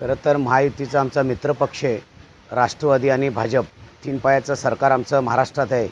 खरं तर महायुतीचा आमचा मित्रपक्ष आहे राष्ट्रवादी आणि भाजप तीन पायाचं सरकार आमचं महाराष्ट्रात आहे.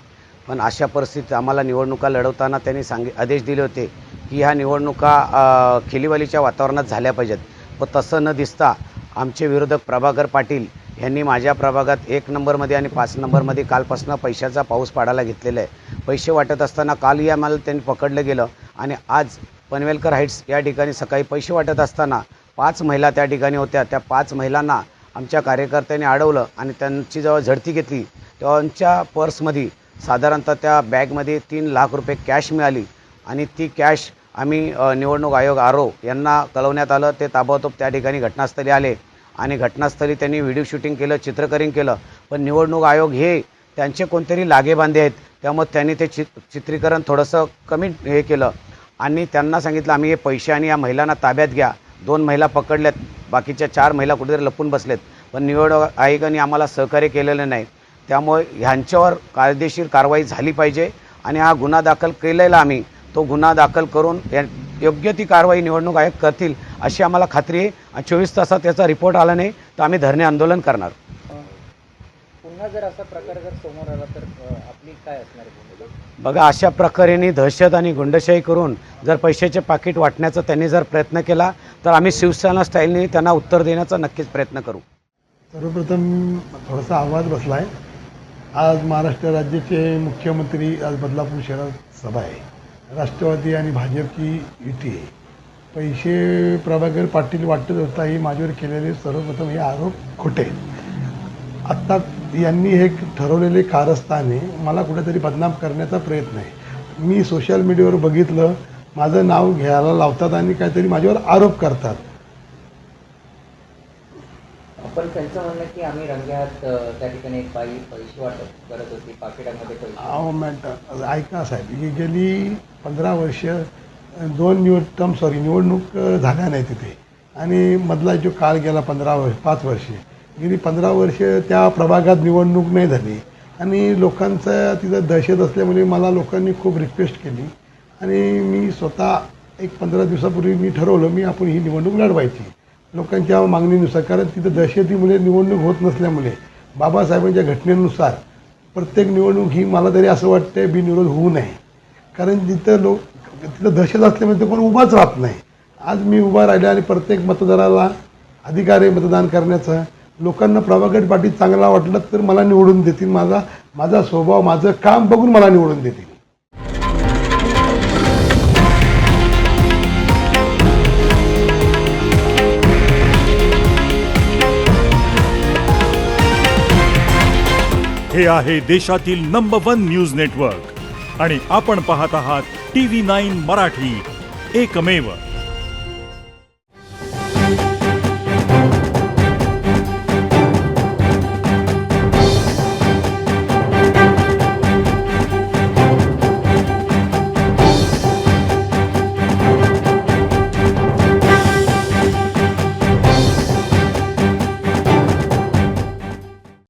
पण अशा परिस्थितीत आम्हाला निवडणुका लढवताना त्यांनी सांगि आदेश दिले होते की ह्या निवडणुका खिलीवालीच्या वातावरणात झाल्या पाहिजेत. व तसं न दिसता आमचे विरोधक प्रभाकर पाटील यांनी माझ्या प्रभागात एक नंबरमध्ये आणि पाच नंबरमध्ये कालपासून पैशाचा पाऊस पाडायला घेतलेला आहे. पैसे वाटत असताना कालही आम्हाला त्यांनी पकडलं गेलं आणि आज पनवेलकर हाईट्स या ठिकाणी सकाळी पैसे वाटत असताना पाच महिला त्या ठिकाणी होत्या. त्या पाच महिलांना आमच्या कार्यकर्त्यांनी अडवलं आणि त्यांची जेव्हा झडती घेतली त्यांच्या पर्समध्ये साधारणतः त्या बॅगमध्ये तीन लाख रुपये कॅश मिळाली आणि ती कॅश आम्ही निवडणूक आयोग आरो यांना कळवण्यात आलं. ते ताबडतोब त्या ठिकाणी घटनास्थळी आले आणि घटनास्थळी त्यांनी व्हिडिओ शूटिंग केलं चित्रकरण केलं. पण निवडणूक आयोग हे त्यांचे कोणतरी लागेबांधे आहेत त्यामुळे त्यांनी ते चित चित्रीकरण थोडंसं कमी हे केलं. आणि त्यांना सांगितलं आम्ही हे पैसे आणि या महिलांना ताब्यात घ्या. दोन महिला पकडल्यात बाकीच्या चार महिला कुठेतरी लपून बसलेत. पण निवडणूक आयोगाने आम्हाला सहकार्य केलेलं नाही. त्यामुळे ह्यांच्यावर कायदेशीर कारवाई झाली पाहिजे आणि हा गुन्हा दाखल केलेला आम्ही तो गुन्हा दाखल करून योग्य ती कारवाई निवडणूक आयोग करतील अशी आम्हाला खात्री आहे. आणि चोवीस तासात त्याचा रिपोर्ट आला नाही तर आम्ही धरणे आंदोलन करणार. पुन्हा जर असा प्रकार जर समोर आला तर आपली काय असणार बघा अशा प्रकारे दहशत आणि गुंडशाही करून जर पैशाचे पाकिट वाटण्याचा त्यांनी जर प्रयत्न केला तर आम्ही शिवसेना स्टाईलने त्यांना उत्तर देण्याचा नक्कीच प्रयत्न करू. सर्वप्रथम थोडासा आवाज बसला आहे आज महाराष्ट्र राज्याचे मुख्यमंत्री आज बदलापूर शहरात सभा आहे. राष्ट्रवादी आणि भाजपची युती आहे. पैसे प्रभाकर पाटील वाटत होता ही माझ्यावर केलेले सर्वप्रथम हे आरोप खोटे आहेत. आत्ता यांनी हे ठरवलेले कारस्थान मला कुठेतरी बदनाम करण्याचा प्रयत्न आहे. मी सोशल मीडियावर बघितलं माझं नाव घ्यायला लावतात आणि काहीतरी माझ्यावर आरोप करतात. पण त्यांचं म्हणणं की आम्ही रंग्यात त्या ठिकाणी एक बाई पैसे वाटप करत होती पाकिटामध्ये अहो मॅडम ऐका साहेब ही गेली पंधरा वर्ष दोन निवड टर्म सॉरी निवडणूक झाल्या नाही तिथे. आणि मधला जो काळ गेला पंधरा वर्ष पाच वर्षे. गेली पंधरा वर्ष त्या प्रभागात निवडणूक नाही झाली. आणि लोकांचं तिथं दहशत असल्यामुळे मला लोकांनी खूप रिक्वेस्ट केली. आणि मी स्वतः एक पंधरा दिवसापूर्वी मी ठरवलं मी आपण ही निवडणूक लढवायची. लोकांच्या मागणीनुसार कारण तिथं दहशतीमुळे निवडणूक होत नसल्यामुळे बाबासाहेबांच्या घटनेनुसार प्रत्येक निवडणूक ही मला तरी असं वाटतं बिनविरोध होऊ नये. कारण तिथं लोक तिथं दहशत असल्यामुळे ते कोण उभाच राहत नाही. आज मी उभा राहिला आणि प्रत्येक मतदाराला अधिकार आहे मतदान करण्याचं. लोकांना प्रभाकर पाटील चांगला वाटलं तर मला निवडून देतील. माझा माझा स्वभाव माझं काम बघून मला निवडून देतील. हे आहे देशातील नंबर वन न्यूज नेटवर्क आणि आपण पाहत आहात टी व्ही नाईन मराठी. एकमेव.